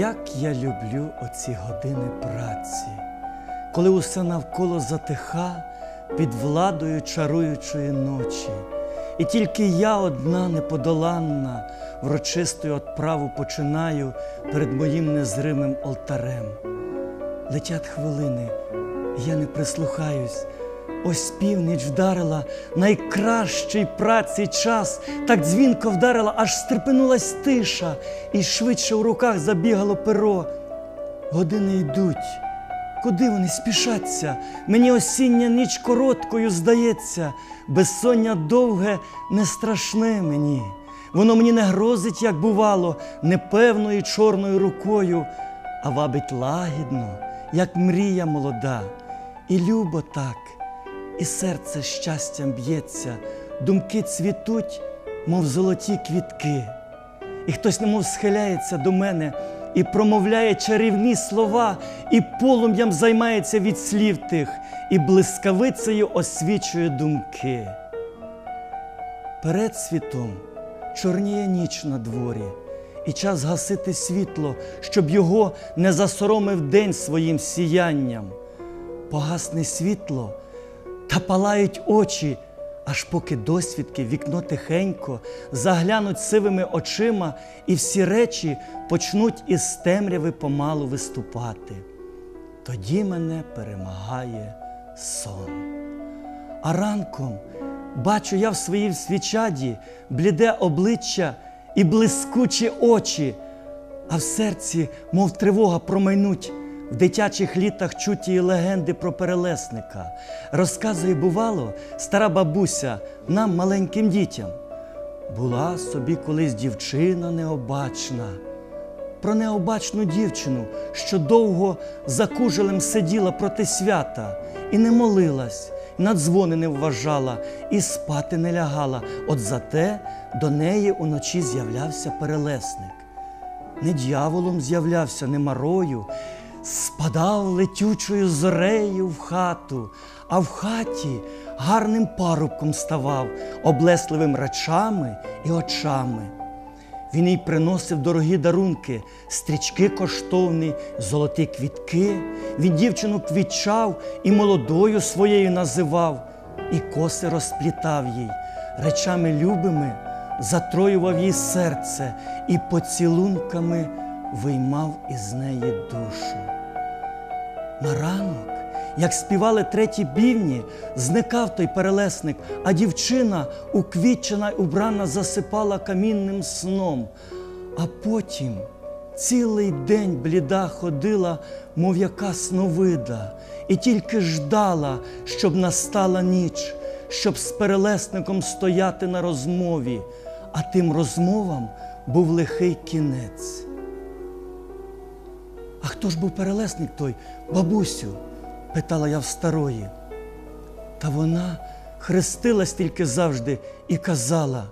Як я люблю оці години праці, коли усе навколо затиха під владою чаруючої ночі, і тільки я одна неподоланна, врочистою отправу починаю перед моїм незримим алтарем. Летять хвилини, я не прислухаюсь. Ось північ вдарила найкращий праці час, так дзвінко вдарила, аж стрепенулась тиша, і швидше у руках забігало перо. Години йдуть. Куди вони спішаться? Мені осіння ніч короткою здається, безсоння довге не страшне мені. Воно мені не грозить, як бувало, непевною чорною рукою, а вабить лагідно, як мрія молода, і любо так і серце щастям б'ється, думки цвітуть, мов золоті квітки. І хтось немов схиляється до мене і промовляє чарівні слова, і полум'ям займається від слів тих, і блискавицею освічує думки. Перед світом чорніє ніч на дворі, і час гасити світло, щоб його не засоромив день своїм сіянням. Погасне світло та палають очі, аж поки досвідки вікно тихенько заглянуть сивими очима, і всі речі почнуть із темряви помалу виступати. Тоді мене перемагає сон. А ранком бачу я в своїй свічаді бліде обличчя і блискучі очі, а в серці, мов тривога, промайнуть. В дитячих літах чуті легенди про перелесника. Розказує, бувало, стара бабуся нам, маленьким дітям. Була собі колись дівчина необачна. Про необачну дівчину, що довго за кужелем сиділа проти свята, і не молилась, і на дзвони не вважала, і спати не лягала. От зате до неї уночі з'являвся перелесник. Не дьяволом з'являвся, не марою спадав летючою зорею в хату, а в хаті гарним парубком ставав, облесливим речами і очами. Він їй приносив дорогі дарунки, стрічки коштовні, золоті квітки. Він дівчину квітчав і молодою своєю називав, і коси розплітав їй, речами любими затроював їй серце і поцілунками виймав із неї душу. На ранок, як співали треті бівні, зникав той перелесник, а дівчина, уквітчена й убрана, засипала камінним сном. А потім цілий день бліда ходила, мов яка сновида, і тільки ждала, щоб настала ніч, щоб з перелесником стояти на розмові, а тим розмовам був лихий кінець. А хто ж був перелесник той, бабусю? питала я в старої. Та вона хрестилась тільки завжди і казала: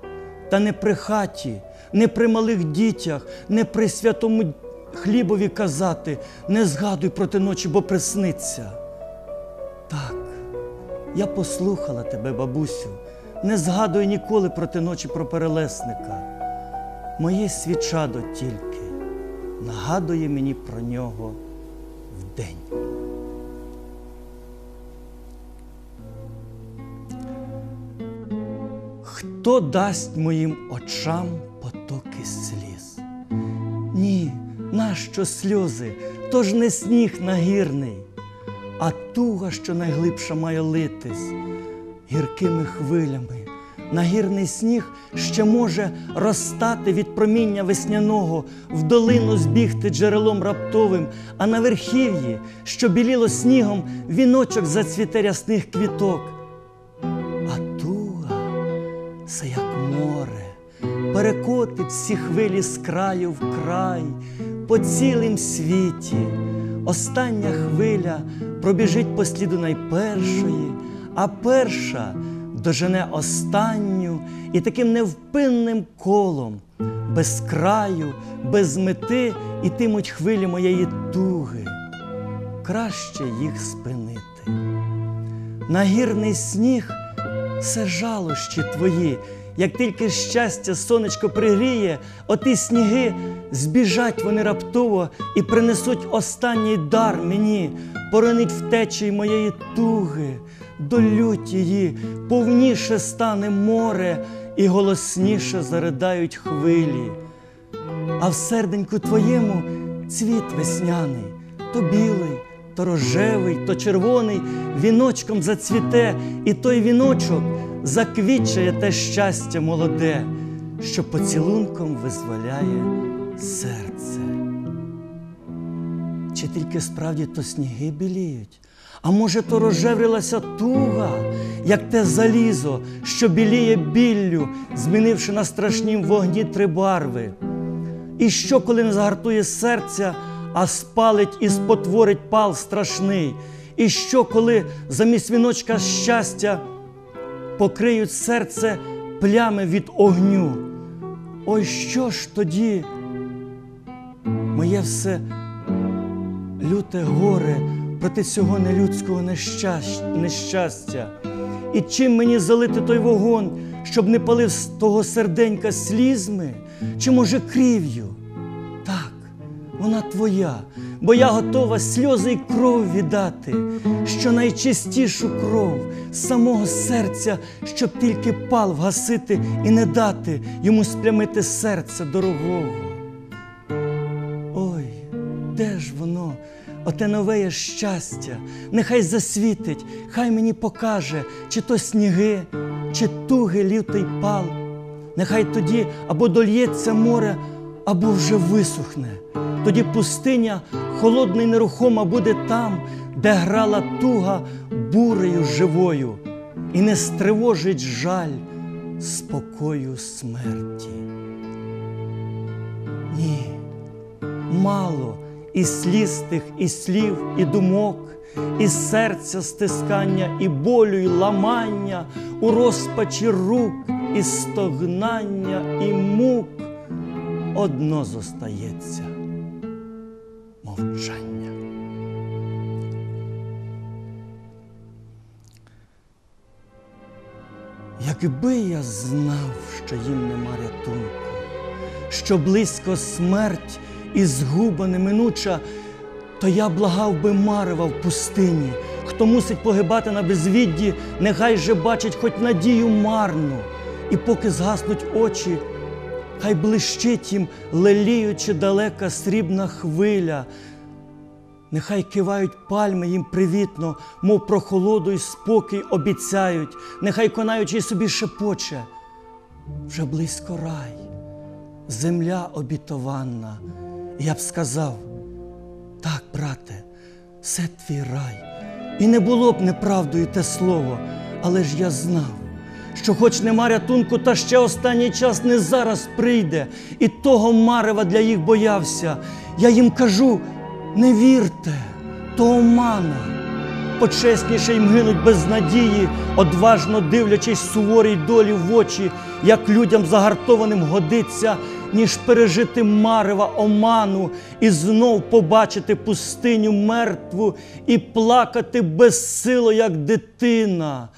та не при хаті, не при малих дітях, не при святому хлібові казати, не згадуй проти ночі, бо присниться. Так, я послухала тебе, бабусю, не згадуй ніколи проти ночі про перелесника. Моє свічадо тільки нагадує мені про нього вдень. Хто дасть моїм очам потоки сліз? Ні, нащо сльози? То ж не сніг нагірний, а туга, що найглибша має литись гіркими хвилями. Нагірний сніг ще може розстати від проміння весняного, в долину збігти джерелом раптовим, а на верхів'ї, що біліло снігом, віночок зацвіте рясних квіток. А туга це як море, перекотить всі хвилі з краю в край, по цілім світі. Остання хвиля пробіжить по сліду найпершої, а перша дожене останню і таким невпинним колом, без краю, без мети ітимуть хвилі моєї туги. Краще їх спинити. Нагірний сніг все жалощі твої. Як тільки щастя сонечко пригріє, оті сніги збіжать вони раптово і принесуть останній дар мені, поронить втечі моєї туги, до лютії повніше стане море і голосніше заридають хвилі. А в серденьку твоєму цвіт весняний, то білий, то рожевий, то червоний, віночком зацвіте, і той віночок заквітчає те щастя молоде, що поцілунком визволяє серце. Чи тільки справді то сніги біліють? А може, то розжеврилася туга, як те залізо, що біліє біллю, змінивши на страшнім вогні три барви. І що, коли не загартує серця, а спалить і спотворить пал страшний? І що, коли замість віночка щастя покриють серце плями від огню? Ой, що ж тоді? Моє все люте горе проти цього нелюдського нещастя. І чим мені залити той вогонь, щоб не палив з того серденька слізьми, чи може крів'ю? Так, вона твоя, бо я готова сльози й кров віддати, що найчистішу кров самого серця, щоб тільки пал вгасити і не дати йому сплямити серце дорогого. Де ж воно? Оте новеє щастя, нехай засвітить, хай мені покаже, чи то сніги, чи туги лютий пал. Нехай тоді або дольється море, або вже висухне. Тоді пустиня холодна й нерухома буде там, де грала туга бурею живою, і не стривожить жаль спокою смерті. Ні, мало і сліз тих, і слів, і думок, і серця стискання, і болю, і ламання, у розпачі рук, і стогнання, і мук одно зостається мовчання. Якби я знав, що їм нема рятунку, що близько смерть і згуба неминуча, то я благав би Марева в пустині, хто мусить погибати на безвідді, нехай же бачить хоч надію марну, і поки згаснуть очі, хай блищить їм, леліючи далека срібна хвиля. Нехай кивають пальми їм привітно, мов прохолоду й спокій обіцяють, нехай конаючи собі шепоче, вже близько рай, земля обітованна. Я б сказав, так, брате, це твій рай. І не було б неправдою те слово, але ж я знав, що хоч нема рятунку, та ще останній час не зараз прийде, і того марева для їх боявся. Я їм кажу, не вірте, то омана. Почесніше їм гинуть без надії, одважно дивлячись суворій долі в очі, як людям загартованим годиться, ніж пережити марева оману і знов побачити пустиню мертву і плакати безсило, як дитина,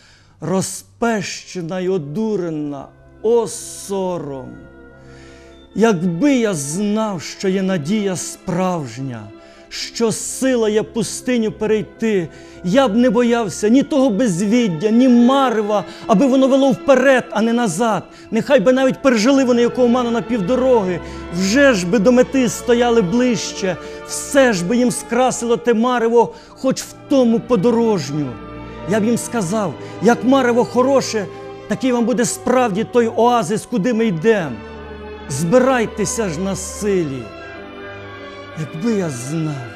розпещена й одурена, о сором. Якби я знав, що є надія справжня, що сила є пустиню перейти, я б не боявся ні того безвіддя, ні марева, аби воно вело вперед, а не назад. Нехай би навіть пережили вони якого ману на півдороги, вже ж би до мети стояли ближче, все ж би їм скрасило те марево, хоч в тому подорожню. Я б їм сказав, як марево хороше, такий вам буде справді той оазис, куди ми йдемо. Збирайтеся ж на силі. Якби я знав,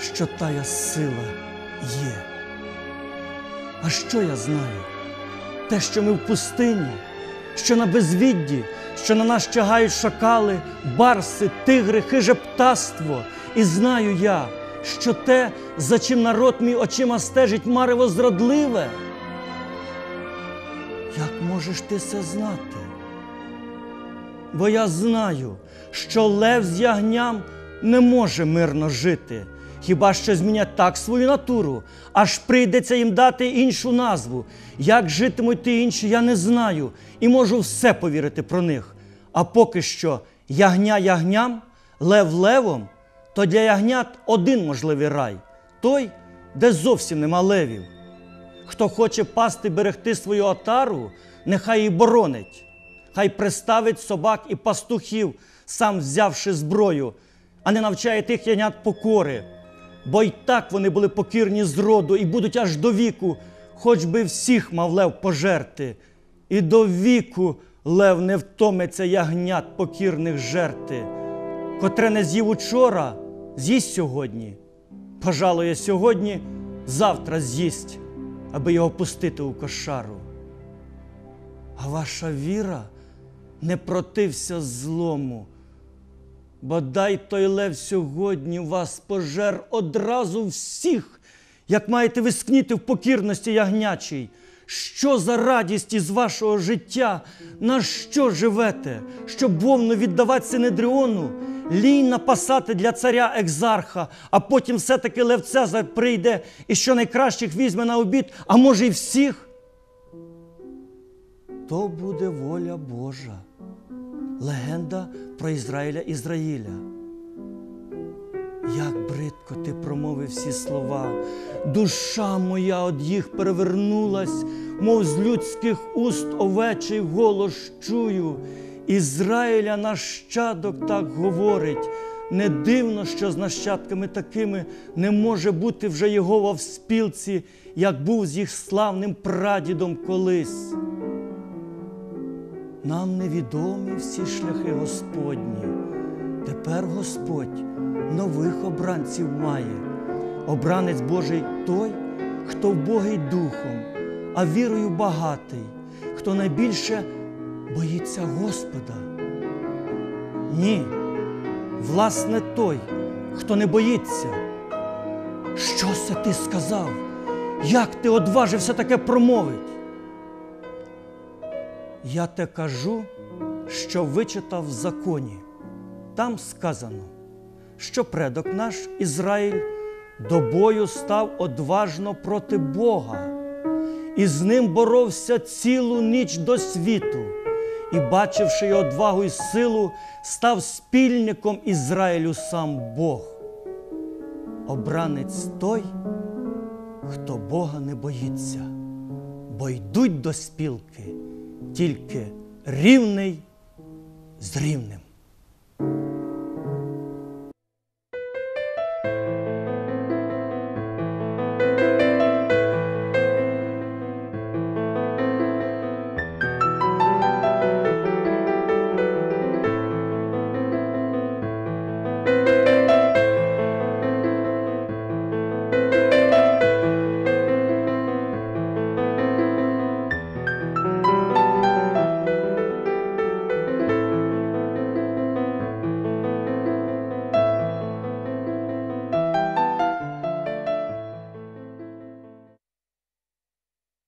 що тая сила є. А що я знаю? Те, що ми в пустині, що на безвідді, що на нас чагають шакали, барси, тигри, хиже птаство. І знаю я, що те, за чим народ мій очима стежить, марево зрадливе. Як можеш ти це знати? Бо я знаю, що лев з ягням не може мирно жити, Хіба що змінять так свою натуру, аж прийдеться їм дати іншу назву. Як житимуть ті інші, я не знаю і можу все повірити про них. А поки що ягня ягням, лев левом, то для ягнят один можливий рай той, де зовсім нема левів. Хто хоче пасти берегти свою отару, нехай і боронить, хай приставить собак і пастухів, сам взявши зброю, а не навчає тих ягнят покори. Бо й так вони були покірні з роду і будуть аж до віку, хоч би всіх мав лев пожерти. І до віку лев не втомиться ягнят покірних жерти, котре не з'їв учора, з'їсть сьогодні. Пожалує сьогодні, завтра з'їсть, аби його пустити у кошару. А ваша віра не протився злому. Бодай той лев сьогодні вас пожер одразу всіх, як маєте ви скніти в покірності ягнячій. Що за радість із вашого життя? На що живете? Щоб вовну віддавати Синедріону, лінь напасати для царя екзарха, а потім все-таки Лев Цезар прийде і що найкращих візьме на обід, а може й всіх? То буде воля Божа. Легенда про Ізраїля Ізраїля. Як бридко ти промовив всі слова, душа моя од їх перевернулась, мов з людських уст овечий голос чую. Ізраїля нащадок так говорить. Не дивно, що з нащадками такими не може бути вже Єгова в спілці, як був з їх славним прадідом колись. Нам невідомі всі шляхи Господні. Тепер Господь нових обранців має. Обранець Божий той, хто вбогий духом, а вірою багатий, хто найбільше боїться Господа. Ні, власне, той, хто не боїться. Що це ти сказав? Як ти одважився таке промовить? Я те кажу, що вичитав в законі. Там сказано, що предок наш Ізраїль до бою став одважно проти Бога, і з ним боровся цілу ніч до світу, і, бачивши його одвагу і силу, став спільником Ізраїлю сам Бог. Обранець той, хто Бога не боїться, бо йдуть до спілки тільки рівний з рівним.